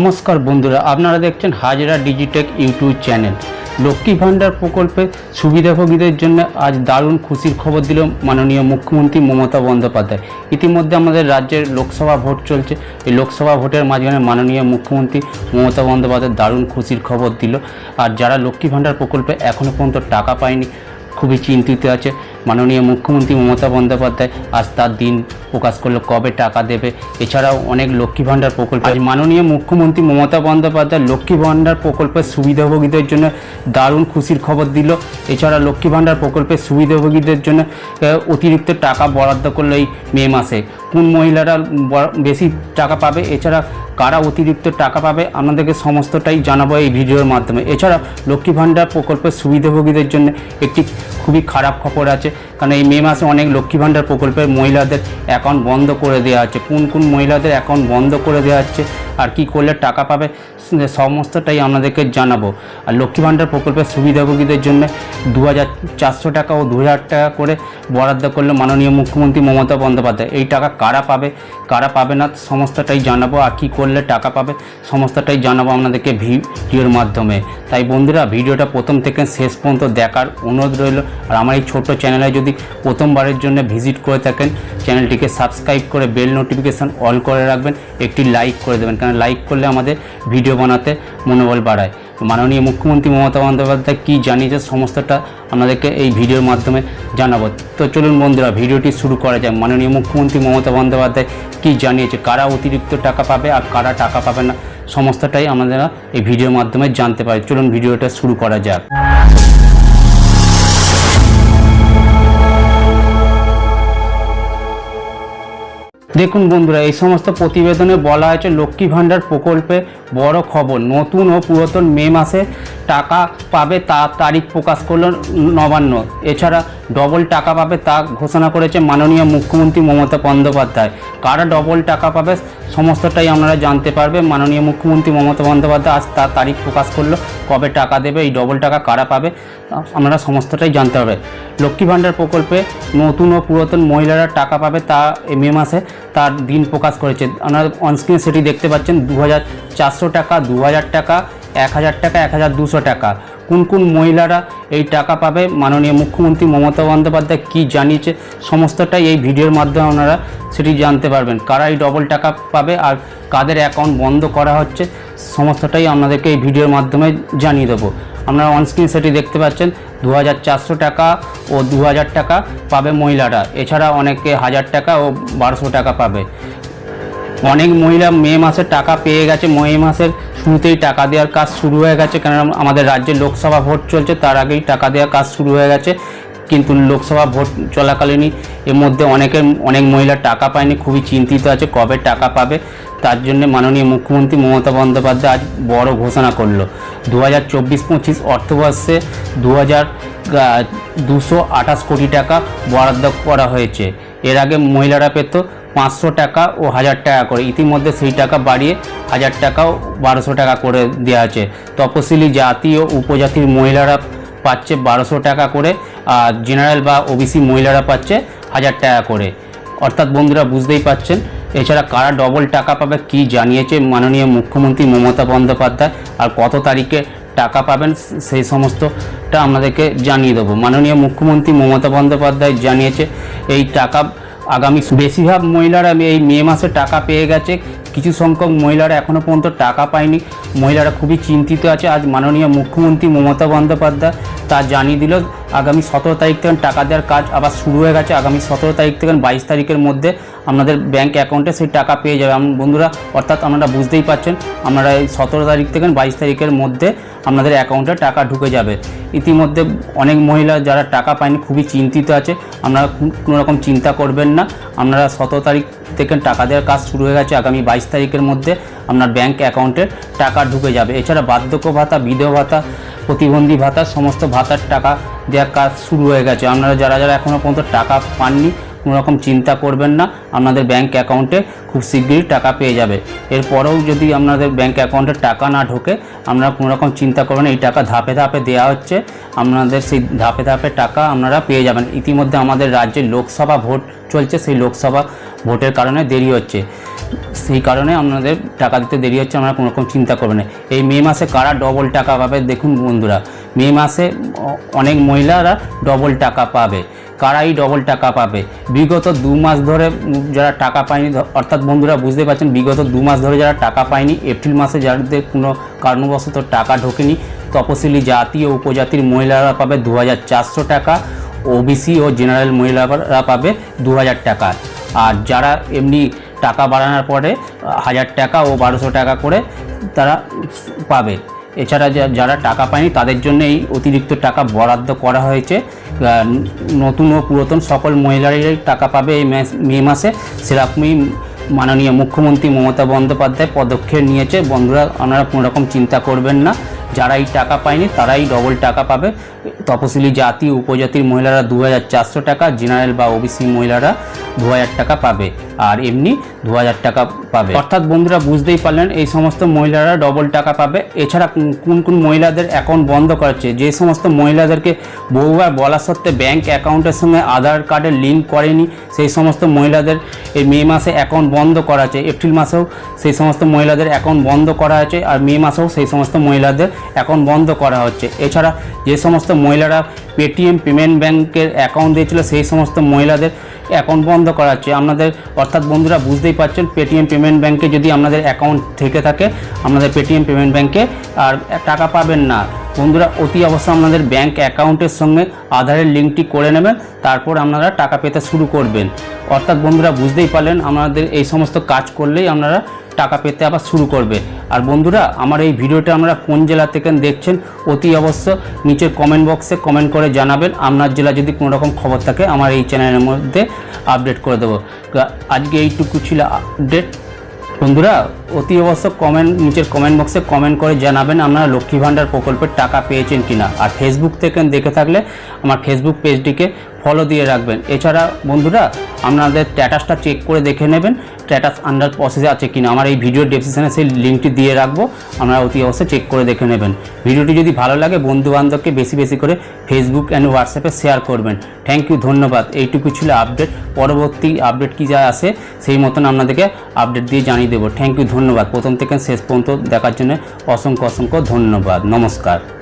নমস্কার বন্ধুরা, আপনারা দেখছেন Hazra Digitech YouTube channel. Lakshmi Bhandar প্রকল্পে সুবিধাভোগীদের জন্য আজ দারুণ খুশির খবর দিল মাননীয় মুখ্যমন্ত্রী মমতা বন্দ্যোপাধ্যায়। ইতিমধ্যে আমাদের রাজ্যের লোকসভা ভোট চলছে। এই লোকসভা ভোটের মাঝখানে মাননীয় মুখ্যমন্ত্রী মমতা বন্দ্যোপাধ্যায় দারুণ খুশির খবর দিল। আর যারা লক্ষ্মী ভাণ্ডার প্রকল্পে এখনও পর্যন্ত টাকা পায়নি, খুবই চিন্তিত আছে। মাননীয় মুখ্যমন্ত্রী মমতা বন্দ্যোপাধ্যায় আজ তার দিন প্রকাশ করল। কবে টাকা দেবে? এছাড়াও অনেক লক্ষ্মী ভাণ্ডার প্রকল্প মাননীয় মুখ্যমন্ত্রী মমতা বন্দ্যোপাধ্যায় লক্ষ্মী ভাণ্ডার প্রকল্পের সুবিধাভোগীদের জন্য দারুণ খুশির খবর দিল। এছাড়া লক্ষ্মী ভাণ্ডার প্রকল্পের সুবিধাভোগীদের জন্য অতিরিক্ত টাকা বরাদ্দ করল এই মে মাসে। কোন মহিলারা বেশি টাকা পাবে? এছাড়া কারা অতিরিক্ত টাকা পাবে? আমাদেরকে সমস্তটাই জানাব এই ভিডিওর মাধ্যমে। এছাড়া লক্ষ্মী ভাণ্ডার প্রকল্পের সুবিধাভোগীদের জন্য একটি খুবই খারাপ খবর আছে। কারণ এই মে মাসে অনেক লক্ষ্মী ভাণ্ডার প্রকল্পের মহিলাদের অ্যাকাউন্ট বন্ধ করে দেওয়া হচ্ছে। কোন কোন মহিলাদের অ্যাকাউন্ট বন্ধ করে দেওয়া হচ্ছে? আর কি করলে টাকা পাবে সমস্তটাই আপনাদেরকে জানাব। আর লক্ষ্মী ভাণ্ডার প্রকল্পের সুবিধাভোগীদের জন্য দু হাজার চারশো টাকা ও দু হাজার টাকা করে বরাদ্দ করল মাননীয় মুখ্যমন্ত্রী মমতা বন্দ্যোপাধ্যায়। এই টাকা কারা পাবে কারা পাবে না, সমস্তটাই জানাব। আর কী করলে টাকা পাবে, সমস্তটাই জানাব আপনাদেরকে ভিডিওর মাধ্যমে। তাই বন্ধুরা, ভিডিওটা প্রথম থেকে শেষ পর্যন্ত দেখার অনুরোধ রইল। আর আমার এই ছোট্ট চ্যানেলে যদি প্রথমবারের জন্য ভিজিট করে থাকেন, চ্যানেলটিকে সাবস্ক্রাইব করে বেল নোটিফিকেশান অল করে রাখবেন, একটি লাইক করে দেবেন। কারণ লাইক করলে আমাদের ভিডিও বানাতে মনোবল বাড়ায়। মাননীয় মুখ্যমন্ত্রী মমতা বন্দ্যোপাধ্যায় কী জানিয়েছে সমস্তটা আপনাদেরকে এই ভিডিওর মাধ্যমে জানাব? তো চলুন বন্ধুরা ভিডিওটি শুরু করা যায় মাননীয় মুখ্যমন্ত্রী মমতা বন্দ্যোপাধ্যায় কী জানিয়েছে কারা অতিরিক্ত টাকা পাবে আর কারা টাকা পাবে না? সমস্তটাই আমাদের এই ভিডিওর মাধ্যমে জানতে পারি। চলুন ভিডিওটা শুরু করা যাক। দেখুন বন্ধুরা, এই সমস্ত প্রতিবেদনে বলা হয়েছে লক্ষ্মী ভাণ্ডার প্রকল্পে বড় খবর। নতুন ও পুরাতন মে মাসে টাকা পাবে তা তারিখ প্রকাশ করল নবান্ন। এছাড়া ডবল টাকা পাবে তা ঘোষণা করেছে মাননীয় মুখ্যমন্ত্রী মমতা বন্দ্যোপাধ্যায়। কারা ডবল টাকা পাবে সমস্তটাই আপনারা জানতে পারবে। মাননীয় মুখ্যমন্ত্রী মমতা বন্দ্যোপাধ্যায় আজ তার তারিখ প্রকাশ করল। কবে টাকা দেবে, এই ডবল টাকা কারা পাবে, আপনারা সমস্তটাই জানতে পারবে। লক্ষ্মী ভাণ্ডার প্রকল্পে নতুন ও পুরাতন মহিলারা টাকা পাবে তা মে মাসে তার দিন প্রকাশ করেছে। আপনারা অনস্ক্রিনে সেটি দেখতে পাচ্ছেন। দু হাজার চারশো টাকা দু হাজার টাকা এক হাজার টাকা, এক হাজার দুশো টাকা। কোন কোন মহিলারা এই টাকা পাবে? মাননীয় মুখ্যমন্ত্রী মমতা বন্দ্যোপাধ্যায় কী জানিয়েছে? সমস্তটাই এই ভিডিওর মাধ্যমে আপনারা সেটি জানতে পারবেন। কারা এই ডবল টাকা পাবে আর কাদের অ্যাকাউন্ট বন্ধ করা হচ্ছে, সমস্তটাই আপনাদেরকে এই ভিডিওর মাধ্যমে জানিয়ে দেবো। আপনারা অনস্ক্রিন সেটি দেখতে পাচ্ছেন দু হাজার চারশো টাকা ও দু হাজার টাকা পাবে মহিলারা। এছাড়া অনেকে হাজার টাকা ও বারোশো টাকা পাবে। অনেক মহিলা মে মাসে টাকা পেয়ে গেছে। মে মাসের শুরুতেই টাকা দেওয়ার কাজ শুরু হয়ে গেছে। কারণ আমাদের রাজ্যে লোকসভা ভোট চলছে, তার আগেই টাকা দেওয়ার কাজ শুরু হয়ে গেছে। কিন্তু লোকসভা ভোট চলাকালীনই এর মধ্যে অনেকের, অনেক মহিলা টাকা পায়নি, খুবই চিন্তিত আছে কবে টাকা পাবে। তার জন্য মাননীয় মুখ্যমন্ত্রী মমতা বন্দ্যোপাধ্যায় আজ বড় ঘোষণা করল। দু হাজার চব্বিশ পঁচিশ অর্থবর্ষে দু হাজার দুশো আঠাশ কোটি টাকা বরাদ্দ করা হয়েছে। এর আগে মহিলারা পেত পাঁচশো টাকা ও হাজার টাকা করে। ইতিমধ্যে সেই টাকা বাড়িয়ে হাজার টাকা ও বারোশো টাকা করে দেওয়া আছে তপশিলি জাতি ও উপজাতির মহিলারা পাচ্ছে বারোশো টাকা করে আর জেনারেল বা ওবিসি মহিলারা পাচ্ছে হাজার টাকা করে। অর্থাৎ বন্ধুরা বুঝতেই পাচ্ছেন, এছাড়া কারা ডবল টাকা পাবে কি জানিয়েছে মাননীয় মুখ্যমন্ত্রী মমতা বন্দ্যোপাধ্যায় আর কত তারিখে টাকা পাবেন সেই সমস্তটা আপনাদেরকে জানিয়ে দেবো। মাননীয় মুখ্যমন্ত্রী মমতা বন্দ্যোপাধ্যায় জানিয়েছে, এই টাকা আগামী বেশিরভাগ মহিলারা এই মে মাসে টাকা পেয়ে গেছে। কিছু সংখ্যক মহিলারা এখনও পর্যন্ত টাকা পায়নি। মহিলারা খুবই চিন্তিত আছে। আজ মাননীয় মুখ্যমন্ত্রী মমতা বন্দ্যোপাধ্যায় তা জানিয়ে দিল। আগামী সতেরো তারিখ থেকে টাকা দেওয়ার কাজ আবার শুরু হয়ে গেছে। আগামী সতেরো তারিখ থেকে বাইশ তারিখের মধ্যে আপনাদের ব্যাঙ্ক অ্যাকাউন্টে সেই টাকা পেয়ে যাবে। বন্ধুরা, অর্থাৎ আপনারা বুঝতেই পারছেন আপনারা এই সতেরো তারিখ থেকে বাইশ তারিখের মধ্যে আপনাদের অ্যাকাউন্টে টাকা ঢুকে যাবে। ইতিমধ্যে অনেক মহিলা যারা টাকা পায়নি, খুবই চিন্তিত আছে। আপনারা কোনো রকম চিন্তা করবেন না। আপনারা সতেরো তারিখ থেকে টাকা দেওয়ার কাজ শুরু হয়ে গেছে। আগামী বাইশ তারিখের মধ্যে আপনার ব্যাঙ্ক অ্যাকাউন্টে টাকা ঢুকে যাবে। এছাড়া বার্ধক্য ভাতা, বিধবা ভাতা প্রতিবন্ধী ভাতা, সমস্ত ভাতার টাকা দেওয়ার কাজ শুরু হয়ে গেছে। আপনারা যারা যারা এখনও পর্যন্ত টাকা পাননি, কোনো রকম চিন্তা করবেন না। আপনাদের ব্যাংক অ্যাকাউন্টে খুব শীঘ্রই টাকা পেয়ে যাবে। এরপরেও যদি আপনাদের ব্যাংক অ্যাকাউন্টে টাকা না ঢোকে, আপনারা কোনো রকম চিন্তা করবেন এই টাকা ধাপে ধাপে দেওয়া হচ্ছে। আপনাদের সেই ধাপে ধাপে টাকা আপনারা পেয়ে যাবেন। ইতিমধ্যে আমাদের রাজ্যে লোকসভা ভোট চলছে। সেই লোকসভা ভোটের কারণে দেরি হচ্ছে। সেই কারণে আপনাদের টাকা দিতে দেরি হচ্ছে, আমরা কোনো রকম চিন্তা করবেন না। এই মে মাসে কারা ডবল টাকা পাবে দেখুন বন্ধুরা, মে মাসে অনেক মহিলারা ডবল টাকা পাবে। কারাই ডবল টাকা পাবে? বিগত দু মাস ধরে যারা টাকা পায়নি, অর্থাৎ বন্ধুরা বুঝতে পারছেন, বিগত দু মাস ধরে যারা টাকা পায়নি, এপ্রিল মাসে যাদের কোনো কারণবশত টাকা ঢোকেনি, তপশিলি জাতি ও উপজাতির মহিলারা পাবে দু হাজার চারশো টাকা, ওবিসি ও জেনারেল মহিলারা পাবে দু হাজার টাকা। আর যারা এমনি টাকা বাড়ানোর পরে হাজার টাকা ও বারোশো টাকা করে তারা পাবে। এছাড়া যারা টাকা পায়নি তাদের জন্য এই অতিরিক্ত টাকা বরাদ্দ করা হয়েছে। নতুন ও পুরাতন সকল মহিলারাই টাকা পাবে এই মে মাসে। সেরকমই মাননীয় মুখ্যমন্ত্রী মমতা বন্দ্যোপাধ্যায় পদক্ষেপ নিয়েছে। বন্ধুরা, আপনারা কোনোরকম চিন্তা করবেন না। যারা এই টাকা পায়নি তারাই ডবল টাকা পাবে। তপশিলি জাতি, উপজাতির মহিলারা দু হাজার চারশো টাকা জেনারেল বা ওবিসি মহিলারা দু টাকা পাবে। আর এমনি দু হাজার টাকা পাবে। অর্থাৎ বন্ধুরা বুঝতেই পারলেন, এই সমস্ত মহিলারা ডবল টাকা পাবে। এছাড়া কোন- কোন মহিলাদের অ্যাকাউন্ট বন্ধ করাচ্ছে যে সমস্ত মহিলাদেরকে বহুবার বলা সত্ত্বে ব্যাংক অ্যাকাউন্টের সঙ্গে আধার কার্ডের লিঙ্ক করেনি, সেই সমস্ত মহিলাদের এই মে মাসে অ্যাকাউন্ট বন্ধ করা আছে এপ্রিল মাসেও সেই সমস্ত মহিলাদের অ্যাকাউন্ট বন্ধ করা আছে আর মে মাসেও সেই সমস্ত মহিলাদের অ্যাকাউন্ট বন্ধ করা হচ্ছে। এছাড়া যে সমস্ত মহিলারা পেটিএম, পেমেন্ট ব্যাংকের অ্যাকাউন্ট দিয়েছিল, সেই সমস্ত মহিলাদের অ্যাকাউন্ট বন্ধ করা হচ্ছে। আপনাদের, অর্থাৎ বন্ধুরা বুঝতেই পারছেন, পেটিএম, পেমেন্ট ব্যাংকে যদি আপনাদের অ্যাকাউন্ট থেকে থাকে, আপনাদের পেটিএম, পেমেন্ট ব্যাংকে আর টাকা পাবেন না। বন্ধুরা, অতি অবশ্যই আপনাদের ব্যাংক অ্যাকাউন্টের সঙ্গে আধারের লিঙ্কটি করে নেবেন, তারপর আপনারা টাকা পেতে শুরু করবেন। অর্থাৎ বন্ধুরা বুঝতেই পারলেন, আপনাদের এই সমস্ত কাজ করলেই আপনারা টাকা পেতে আবার শুরু করবে। আর বন্ধুরা, আমার এই ভিডিওটা আপনারা কোন জেলা থেকে দেখছেন, অতি অবশ্য নিচের কমেন্ট বক্সে কমেন্ট করে জানাবেন। আপনার জেলা যদি কোনো রকম খবর থাকে, আমার এই চ্যানেলের মধ্যে আপডেট করে দেবো। আজকে এইটুকু ছিল আপডেট বন্ধুরা, অতি অবশ্য কমেন্ট নিচের কমেন্ট বক্সে কমেন্ট করে জানাবেন আপনারা লক্ষ্মী ভাণ্ডার প্রকল্পের টাকা পেয়েছেন কিনা। আর ফেসবুক থেকে দেখে থাকলে, আমার ফেসবুক পেজটিকে ফলো দিয়ে রাখবেন। এছাড়া বন্ধুরা, আপনাদের স্ট্যাটাসটা চেক করে দেখে নেবেন স্ট্যাটাস আন্ডার প্রসেসে আছে কিনা। আমার এই ভিডিও ডেসক্রিপশনে সেই লিঙ্কটি দিয়ে রাখব, আপনারা অতি অবশ্যই চেক করে দেখে নেবেন। ভিডিওটি যদি ভালো লাগে বন্ধু বান্ধবকে বেশি বেশি করে ফেসবুক অ্যান্ড হোয়াটসঅ্যাপে শেয়ার করবেন। থ্যাংক ইউ ধন্যবাদ। এইটুকু ছিল আপডেট পরবর্তী আপডেট কী যা আসে সেই মতন আপনাদেরকে আপডেট দিয়ে জানিয়ে দেবো। থ্যাংক ইউ ধন্যবাদ। প্রথম থেকে শেষ পর্যন্ত দেখার জন্য অসংখ্য অসংখ্য ধন্যবাদ। নমস্কার।